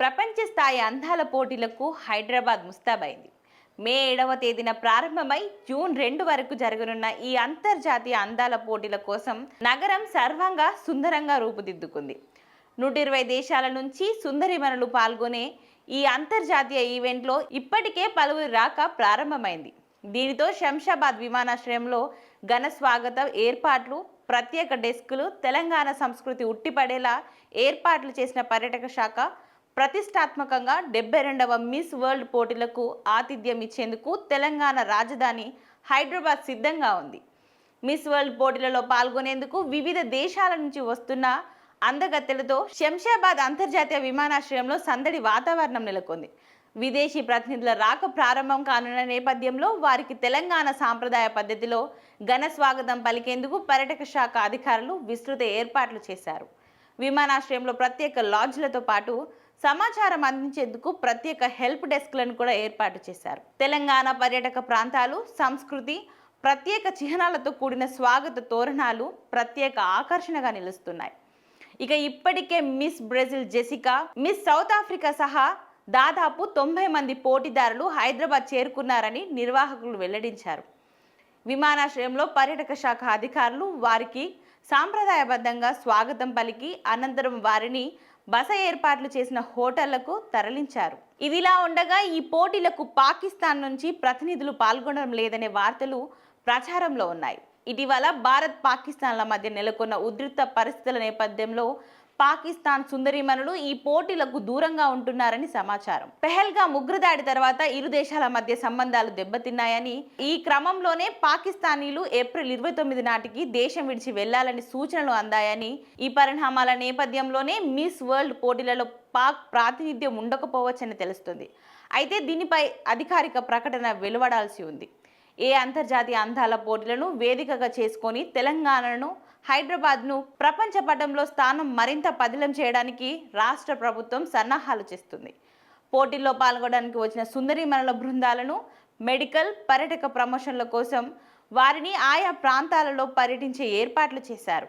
ప్రపంచ స్థాయి అందాల పోటీలకు హైదరాబాద్ ముస్తాబైంది. మే ఏడవ తేదీన ప్రారంభమై జూన్ రెండు వరకు జరగనున్న ఈ అంతర్జాతీయ అందాల పోటీల కోసం నగరం సర్వంగా సుందరంగా రూపుదిద్దుకుంది. నూట ఇరవై దేశాల నుంచి సుందరిమణులు పాల్గొనే ఈ అంతర్జాతీయ ఈవెంట్లో ఇప్పటికే పలువురు రాక ప్రారంభమైంది. దీనితో శంషాబాద్ విమానాశ్రయంలో ఘన స్వాగతం ఏర్పాట్లు ప్రత్యేక డెస్కులు తెలంగాణ సంస్కృతి ఉట్టిపడేలా ఏర్పాట్లు చేసిన పర్యాటక శాఖ ప్రతిష్టాత్మకంగా డెబ్బై రెండవ మిస్ వరల్డ్ పోటీలకు ఆతిథ్యం ఇచ్చేందుకు తెలంగాణ రాజధాని హైదరాబాద్ సిద్ధంగా ఉంది. మిస్ వరల్డ్ పోటీలలో పాల్గొనేందుకు వివిధ దేశాల నుంచి వస్తున్న అందగత్తెలతో శంషాబాద్ అంతర్జాతీయ విమానాశ్రయంలో సందడి వాతావరణం నెలకొంది. విదేశీ ప్రతినిధుల రాక ప్రారంభం కానున్న నేపథ్యంలో వారికి తెలంగాణ సాంప్రదాయ పద్ధతిలో ఘన స్వాగతం పలికేందుకు పర్యాటక శాఖ అధికారులు విస్తృత ఏర్పాట్లు చేశారు. విమానాశ్రయంలో ప్రత్యేక లాడ్జ్లతో పాటు సమాచారం అందించేందుకు ప్రత్యేక హెల్ప్ డెస్క్లను కూడా ఏర్పాటు చేశారు. తెలంగాణ పర్యాటక ప్రాంతాలు సంస్కృతి ప్రత్యేక చిహ్నాలతో కూడిన స్వాగత తోరణాలు ప్రత్యేక ఆకర్షణగా నిలుస్తున్నాయి. ఇక ఇప్పటికే miss Brazil Jessica miss South Africa సహా దాదాపు తొంభై మంది పోటీదారులు హైదరాబాద్ చేరుకున్నారని నిర్వాహకులు వెల్లడించారు. విమానాశ్రయంలో పర్యాటక శాఖ అధికారులు వారికి సాంప్రదాయబద్ధంగా స్వాగతం పలికి అనంతరం వారిని బస ఏర్పాట్లు చేసిన హోటళ్ళకు తరలించారు. ఇదిలా ఉండగా ఈ పోటీలకు పాకిస్తాన్ నుంచి ప్రతినిధులు పాల్గొనడం లేదనే వార్తలు ప్రచారంలో ఉన్నాయి. ఇటీవల భారత్ పాకిస్తాన్ల మధ్య నెలకొన్న ఉద్రిక్త పరిస్థితుల నేపథ్యంలో పాకిస్తాన్ సుందరీమణులు ఈ పోటీలకు దూరంగా ఉంటున్నారని సమాచారం. పెహల్గా ఉగ్రదాడి తర్వాత ఇరు దేశాల మధ్య సంబంధాలు దెబ్బతిన్నాయని ఈ క్రమంలోనే పాకిస్తానీలు ఏప్రిల్ ఇరవై తొమ్మిది నాటికి దేశం విడిచి వెళ్ళాలని సూచనలు అందాయని ఈ పరిణామాల నేపథ్యంలోనే మిస్ వరల్డ్ పోటీలలో పాక్ ప్రాతినిధ్యం ఉండకపోవచ్చని తెలుస్తుంది. అయితే దీనిపై అధికారిక ప్రకటన వెలువడాల్సి ఉంది. ఏ అంతర్జాతీయ అందాల పోటీలను వేదికగా చేసుకొని తెలంగాణను హైదరాబాద్ను ప్రపంచ పటంలో స్థానం మరింత పదిలం చేయడానికి రాష్ట్ర ప్రభుత్వం సన్నాహాలు చేస్తుంది. పోటీల్లో పాల్గొనడానికి వచ్చిన సుందరీమణుల బృందాలను మెడికల్ పర్యటక ప్రమోషన్ల కోసం వారిని ఆయా ప్రాంతాలలో పర్యటించే ఏర్పాట్లు చేశారు.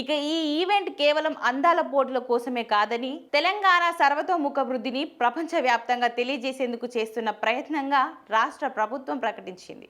ఇక ఈ ఈవెంట్ కేవలం అందాల పోటీల కోసమే కాదని తెలంగాణ సర్వతోముఖ వృద్ధిని ప్రపంచవ్యాప్తంగా తెలియజేసేందుకు చేస్తున్న ప్రయత్నంగా రాష్ట్ర ప్రభుత్వం ప్రకటించింది.